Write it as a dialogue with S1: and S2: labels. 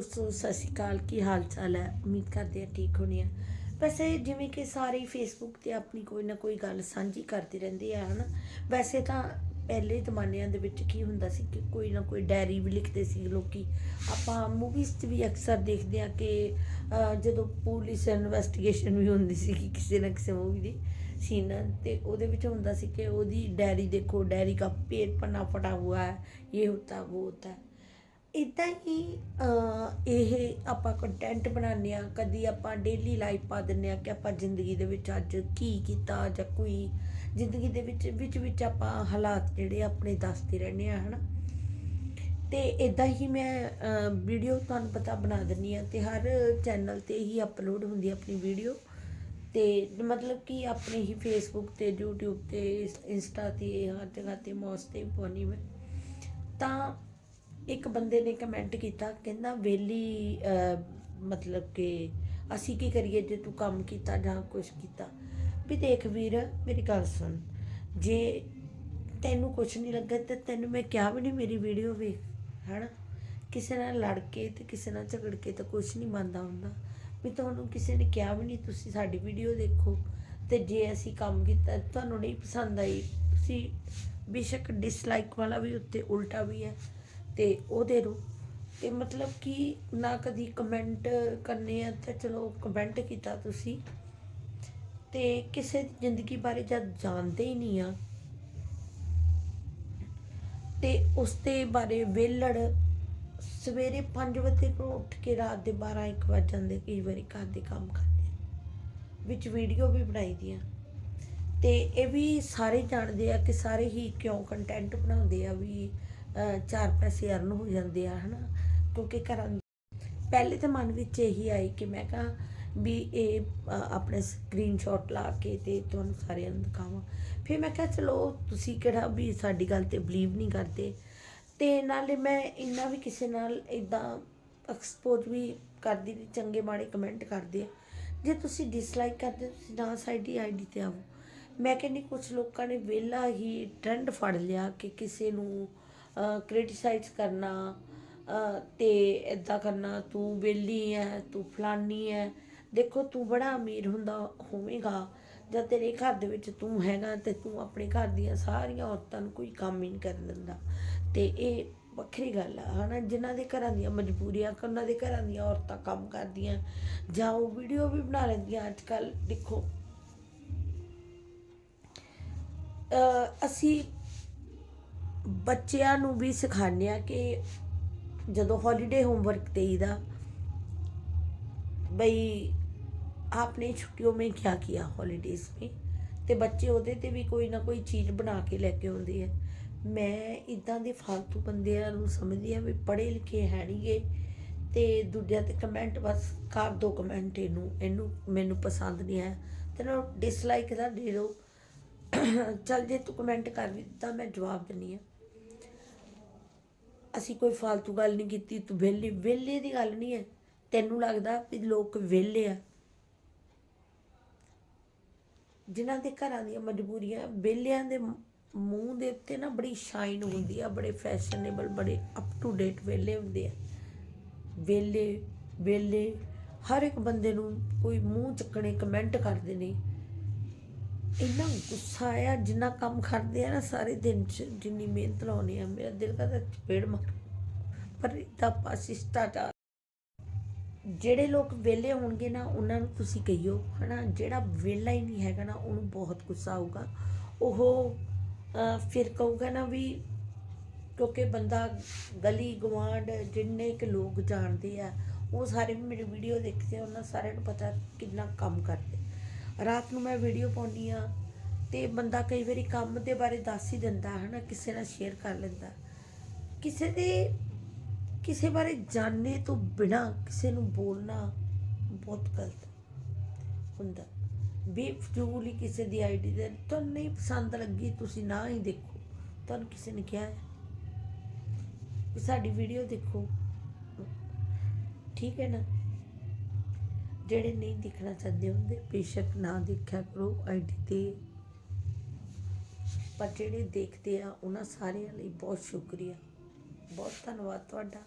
S1: ਦੋਸਤੋ ਸਤਿ ਸ਼੍ਰੀ ਅਕਾਲ, ਕੀ ਹਾਲ ਚਾਲ ਹੈ? ਉਮੀਦ ਕਰਦੇ ਆ ਠੀਕ ਹੋਣੀ ਆ ਵੈਸੇ ਜਿਵੇਂ ਕਿ ਸਾਰੇ ਫੇਸਬੁੱਕ ਤੇ ਆਪਣੀ ਕੋਈ ਨਾ ਕੋਈ ਗੱਲ ਸਾਂਝੀ ਕਰਦੇ ਰਹਿੰਦੇ ਆ, ਹਨ? ਵੈਸੇ ਤਾਂ ਪਹਿਲੇ ਜ਼ਮਾਨਿਆਂ ਦੇ ਵਿੱਚ ਕੀ ਹੁੰਦਾ ਸੀ ਕਿ ਕੋਈ ਨਾ ਕੋਈ ਡਾਇਰੀ ਵੀ ਲਿਖਦੇ ਸੀ ਲੋਕੀ। ਆਪਾਂ ਮੂਵੀਜ਼ 'ਚ ਵੀ ਅਕਸਰ ਦੇਖਦੇ ਆ ਕਿ ਜਦੋਂ ਪੁਲਿਸ ਇਨਵੈਸਟੀਗੇਸ਼ਨ ਵੀ ਹੁੰਦੀ ਸੀ ਕਿ ਕਿਸੇ ਨਾ ਕਿਸੇ ਮੂਵੀ ਦੀ ਸੀਨ ਤੇ ਉਹਦੇ ਵਿੱਚ ਹੁੰਦਾ ਸੀ ਕਿ ਉਹਦੀ ਡਾਇਰੀ ਦੇਖੋ, ਡਾਇਰੀ ਦਾ ਪੇਜ ਪੰਨਾ ਫਟਾ ਹੋਇਆ ਹੈ ਇਹ ਹੋਤਾ ਉਹ ਹੋਤਾ ਇੱਦਾਂ ਹੀ ਇਹ ਆਪਾਂ ਕੰਟੈਂਟ ਬਣਾਉਂਦੇ ਹਾਂ, ਕਦੀ ਆਪਾਂ ਡੇਲੀ ਲਾਈਫ ਪਾ ਦਿੰਦੇ ਹਾਂ ਕਿ ਆਪਾਂ ਜ਼ਿੰਦਗੀ ਦੇ ਵਿੱਚ ਅੱਜ ਕੀ ਕੀਤਾ ਜਾਂ ਕੋਈ ਜ਼ਿੰਦਗੀ ਦੇ ਵਿੱਚ ਵਿੱਚ ਵਿੱਚ ਆਪਾਂ ਹਾਲਾਤ ਜਿਹੜੇ ਆਪਣੇ ਦੱਸਦੇ ਰਹਿੰਦੇ ਆ ਹਨਾ। ਤੇ ਇਦਾਂ ਹੀ ਮੈਂ ਵੀਡੀਓ ਤੁਹਾਨੂੰ ਪਤਾ ਬਣਾ ਦਿੰਨੀ ਆ ਤੇ ਹਰ ਚੈਨਲ ਤੇ ਹੀ ਅਪਲੋਡ ਹੁੰਦੀ ਆਪਣੀ ਵੀਡੀਓ ਤੇ ਮਤਲਬ ਕਿ ਆਪਣੇ ਹੀ ਫੇਸਬੁੱਕ ਤੇ, YouTube ਤੇ ਇੰਸਟਾ ਤੇ, ਹਰ ਜਗ੍ਹਾ ਤੇ ਮੌਸ ਤੇ ਪਾਉਣੀ ਮੈਂ। ਇੱਕ ਬੰਦੇ ਨੇ ਕਮੈਂਟ ਕੀਤਾ, ਕਹਿੰਦਾ, ਵੇਲੀ ਮਤਲਬ ਕਿ ਅਸੀਂ ਕੀ ਕਰੀਏ ਜੇ ਤੂੰ ਕੰਮ ਕੀਤਾ ਜਾਂ ਕੁਝ ਕੀਤਾ? ਵੀ ਦੇਖ ਵੀਰ, ਮੇਰੀ ਗੱਲ ਸੁਣ, ਜੇ ਤੈਨੂੰ ਕੁਝ ਨਹੀਂ ਲੱਗਾ ਤੇ ਤੈਨੂੰ ਮੈਂ ਕਿਹਾ ਵੀ ਨਹੀਂ ਮੇਰੀ ਵੀਡੀਓ ਵੇਖ, ਹਨਾ? ਕਿਸੇ ਨਾਲ ਲੜ ਕੇ ਤੇ ਕਿਸੇ ਨਾਲ ਝਗੜ ਕੇ ਤਾਂ ਕੁਝ ਨਹੀਂ ਬਣਦਾ ਹੁੰਦਾ। ਵੀ ਤੁਹਾਨੂੰ ਕਿਸੇ ਨੇ ਕਿਹਾ ਵੀ ਨਹੀਂ, ਤੁਸੀਂ ਸਾਡੀ ਵੀਡੀਓ ਦੇਖੋ ਤੇ ਜੇ ਅਸੀਂ ਕੰਮ ਕੀਤਾ, ਤੁਹਾਨੂੰ ਨਹੀਂ ਪਸੰਦ ਆਈ, ਤੁਸੀਂ ਬੇਸ਼ੱਕ ਡਿਸਲਾਈਕ ਵਾਲਾ ਵੀ ਉੱਤੇ ਉਲਟਾ ਵੀ ਹੈ। ਤੇ ਉਹ ਦੇ ਦਿਓ ਤੇ ਮਤਲਬ ਕਿ ਨਾ ਕਦੀ ਕਮੈਂਟ ਕਰਨੇ ਆ ਤਾਂ ਚਲੋ ਕਮੈਂਟ ਕੀਤਾ ਤੁਸੀਂ। ਤੇ ਕਿਸੇ ਦੀ ਜ਼ਿੰਦਗੀ ਬਾਰੇ ਜਦ ਜਾਣਦੇ ਹੀ ਨਹੀਂ ਆ, ਤੇ ਉਸ ਦੇ ਬਾਰੇ ਵੇਲੜ ਸਵੇਰੇ 5 ਵਜੇ ਤੋਂ ਉੱਠ ਕੇ ਰਾਤ ਦੇ 12 1 ਵਜ ਜਾਂਦੇ ਕਈ ਵਾਰੀ ਘਰ ਦੇ ਕੰਮ ਕਰਦੇ ਵਿੱਚ ਵੀਡੀਓ ਵੀ ਬਣਾਈ ਦੀਆਂ। ਤੇ ਇਹ ਵੀ ਸਾਰੇ ਜਾਣਦੇ ਆ ਕਿ ਸਾਰੇ ਹੀ ਕਿਉਂ ਕੰਟੈਂਟ ਬਣਾਉਂਦੇ ਆ ਵੀ ਚਾਰ ਪੈਸੇ ਅਰਨ ਹੋ ਜਾਂਦੇ ਆ ਹਨਾ? ਕਿਉਂਕਿ ਘਰਾਂ ਪਹਿਲੇ ਤਾਂ ਮਨ ਵਿੱਚ ਇਹੀ ਆਈ ਕਿ ਮੈਂ ਕਹਾ ਵੀ ਇਹ ਅ, ਆਪਣੇ ਸਕਰੀਨਸ਼ਾਟ ਲਾ ਕੇ ਤੇ ਤੁਹਾਨੂੰ ਸਾਰਿਆਂ ਨੂੰ ਦਿਖਾਵਾਂ। ਫਿਰ ਮੈਂ ਕਿਹਾ ਚਲੋ ਤੁਸੀਂ ਕਿਹੜਾ ਵੀ ਸਾਡੀ ਗੱਲ ਤੇ ਬਲੀਵ ਨਹੀਂ ਕਰਦੇ। ਤੇ ਨਾਲੇ ਮੈਂ ਇੰਨਾ ਵੀ ਕਿਸੇ ਨਾਲ ਇਦਾਂ ਐਕਸਪੋਜ਼ ਵੀ ਕਰਦੀ ਨਹੀਂ ਚੰਗੇ ਮਾੜੇ ਕਮੈਂਟ ਕਰਦੇ ਆ। ਜੇ ਤੁਸੀਂ ਡਿਸਲਾਈਕ ਕਰਦੇ ਹੋ, ਤੁਸੀਂ ਨਾ ਸਾਡੀ ਆਈਡੀ ਤੇ ਆਵੋ। ਮੈਂ ਕਹਿੰਦੀ ਕੁਝ ਲੋਕਾਂ ਨੇ ਵਿਹਲਾ ਹੀ ਟ੍ਰੈਂਡ ਫੜ ਲਿਆ ਕਿ ਕਿਸੇ ਨੂੰ ਕ੍ਰਿਟਿਸਾਈਜ਼ ਕਰਨਾ ਅਹ, ਤੇ ਇਦਾਂ ਕਰਨਾ ਤੂੰ ਵਿਹਲੀ ਹੈ ਤੂੰ ਫਲਾਨੀ ਹੈ ਦੇਖੋ ਤੂੰ ਬੜਾ ਅਮੀਰ ਹੁੰਦਾ ਹੋਵੇਗਾ ਜਾਂ ਤੇਰੇ ਘਰ ਦੇ ਵਿੱਚ ਤੂੰ ਹੈਗਾ ਤੇ ਤੂੰ ਆਪਣੇ ਘਰ ਦੀਆਂ ਸਾਰੀਆਂ ਔਰਤਾਂ ਨੂੰ ਕੋਈ ਕੰਮ ਹੀ ਨਹੀਂ ਕਰਨ ਦਿੰਦਾ। ਤੇ ਇਹ ਵੱਖਰੀ ਗੱਲ ਆ ਹਨਾ? ਜਿਨ੍ਹਾਂ ਦੇ ਘਰਾਂ ਦੀਆਂ ਮਜਬੂਰੀਆਂ ਉਹਨਾਂ ਦੇ ਘਰਾਂ ਦੀਆਂ ਔਰਤਾਂ ਕੰਮ ਕਰਦੀਆਂ ਜਾਂ ਉਹ ਵੀਡੀਓ ਵੀ ਬਣਾ ਲੈਂਦੀਆਂ ਅੱਜ ਕੱਲ ਦੇਖੋ ਅਸੀਂ ਬੱਚਿਆਂ ਨੂੰ ਵੀ ਸਿਖਾਉਂਦੇ ਆ ਕਿ ਜਦੋਂ ਹੌਲੀਡੇ ਹੋਮਵਰਕ ਦੇਈਦਾ, ਬਈ ਆਪਨੇ ਛੁੱਟੀਆਂ ਮੇਂ ਕੀ ਕੀਤਾ ਹੌਲੀਡੇਜ਼ ਮੇਂ? ਤੇ ਬੱਚੇ ਉਹਦੇ ਤੇ ਵੀ ਕੋਈ ਨਾ ਕੋਈ ਚੀਜ਼ ਬਣਾ ਕੇ ਲੈ ਕੇ ਆਉਂਦੇ ਆ। ਮੈਂ ਇਦਾਂ ਦੇ ਫालतू ਬੰਦਿਆਂ ਨੂੰ ਸਮਝਦੀ ਆ ਵੀ ਪੜ੍ਹੇ ਲਿਖੇ ਹੈ ਨਹੀਂਗੇ ਤੇ ਦੂਜਿਆਂ ਤੇ ਕਮੈਂਟ ਬਸ ਕਰ ਦੋ ਕਮੈਂਟ ਇਹਨੂੰ ਇਹਨੂੰ ਮੈਨੂੰ ਪਸੰਦ ਨਹੀਂ ਆਇਆ। ਤੇ ਨਾ ਡਿਸਲਾਈਕ ਦਾ ਦੇ। ਦਿਓ ਚਲ ਜੇ ਤੂੰ ਕਮੈਂਟ ਕਰ ਵੀ ਦਿੱਤਾ ਮੈਂ ਜਵਾਬ ਦਿੰਨੀ ਆ ਅਸੀਂ ਕੋਈ ਫालतू ਗੱਲ ਨਹੀਂ ਕੀਤੀ, ਤੂੰ ਵਿਹਲੇ ਵਿਹਲੇ ਦੀ ਗੱਲ ਨਹੀਂ ਹੈ। ਤੈਨੂੰ ਲੱਗਦਾ ਵੀ ਲੋਕ ਵਿਹਲੇ ਆ। ਜਿਨ੍ਹਾਂ ਦੇ ਘਰਾਂ ਦੀਆਂ ਮਜਬੂਰੀਆਂ, ਵਿਹਲਿਆਂ ਦੇ ਮੂੰਹ ਦੇ ਉੱਤੇ ਨਾ ਬੜੀ ਸ਼ਾਈਨ ਹੁੰਦੀ ਆ, ਬੜੇ ਫੈਸ਼ਨੇਬਲ ਬੜੇ ਅਪ ਟੂ ਡੇਟ ਵਿਹਲੇ ਹੁੰਦੇ ਆ। ਵਿਹਲੇ ਵਿਹਲੇ, ਹਰ ਇੱਕ ਬੰਦੇ ਨੂੰ ਕੋਈ ਮੂੰਹ ਚੱਕਣੇ ਕਮੈਂਟ ਕਰਦੇ ਨੇ ਇੰਨਾ ਗੁੱਸਾ ਆਇਆ ਜਿੰਨਾ ਕੰਮ ਕਰਦੇ ਆ ਨਾ ਸਾਰੇ ਦਿਨ ਚ ਜਿੰਨੀ ਮਿਹਨਤ ਲਾਉਣੀ ਆ ਮੇਰਾ ਦਿਲ ਕਰਦਾ ਚਪੇੜ ਮਾਰ। ਪਰ ਇਦਾਂ ਪਾਸਿਸਟਾਚਾਰ ਜਿਹੜੇ ਲੋਕ ਵਿਹਲੇ ਹੋਣਗੇ ਨਾ ਉਹਨਾਂ ਨੂੰ ਤੁਸੀਂ ਕਹੀਓ ਹਨਾ? ਜਿਹੜਾ ਵਿਹਲਾ ਹੀ ਨਹੀਂ ਹੈਗਾ ਨਾ ਉਹਨੂੰ ਬਹੁਤ ਗੁੱਸਾ ਆਊਗਾ। ਉਹ ਅਹ, ਫਿਰ ਕਹੂਗਾ ਨਾ ਵੀ ਕਿਉਂਕਿ ਬੰਦਾ ਗਲੀ ਗਵਾਂਡ ਜਿੰਨੇ ਕੁ ਲੋਕ ਜਾਣਦੇ ਆ ਉਹ ਸਾਰੇ ਵੀ ਮੇਰੀ ਵੀਡੀਓ ਦੇਖਦੇ ਆ ਉਹਨਾਂ ਸਾਰਿਆਂ ਨੂੰ ਪਤਾ ਕਿੰਨਾ ਕੰਮ ਕਰਦੇ। ਰਾਤ ਨੂੰ ਮੈਂ ਵੀਡੀਓ ਪਾਉਂਦੀ ਆ ਤੇ ਬੰਦਾ ਕਈ ਵਾਰੀ ਕੰਮ ਦੇ ਬਾਰੇ ਦੱਸ ਹੀ ਦਿੰਦਾ, ਹਨਾ, ਕਿਸੇ ਨਾਲ ਸ਼ੇਅਰ ਕਰ ਲੈਂਦਾ। ਕਿਸੇ ਦੇ, ਕਿਸੇ ਬਾਰੇ ਜਾਣਨੇ ਤੋਂ ਬਿਨਾ ਕਿਸੇ ਨੂੰ ਬੋਲਣਾ ਬਹੁਤ ਗਲਤ ਹੁੰਦਾ। ਬੇਫਜ਼ੂਲ ਹੀ ਕਿਸੇ ਦੀ ਆਈਡੀ ਦੇ, ਤੁਹਾਨੂੰ ਨਹੀਂ ਪਸੰਦ ਲੱਗੀ, ਤੁਸੀਂ ਨਾ ਹੀ ਦੇਖੋ। ਤੁਹਾਨੂੰ ਕਿਸੇ ਨੇ ਕਿਹਾ ਹੈ ਸਾਡੀ ਵੀਡੀਓ ਦੇਖੋ। ਠੀਕ ਹੈ ਨਾ? ਜਿਹੜੇ ਨਹੀਂ ਦੇਖਣਾ ਚਾਹੁੰਦੇ ਹੁੰਦੇ, ਬੇਸ਼ੱਕ ਨਾ ਦੇਖਿਆ ਕਰੋ ਆਈਡੀ ਤੇ। ਪਰ ਜਿਹੜੇ ਦੇਖਦੇ ਆ, ਉਹਨਾਂ ਸਾਰਿਆਂ ਲਈ ਬਹੁਤ ਸ਼ੁਕਰੀਆ। ਬਹੁਤ ਧੰਨਵਾਦ ਤੁਹਾਡਾ।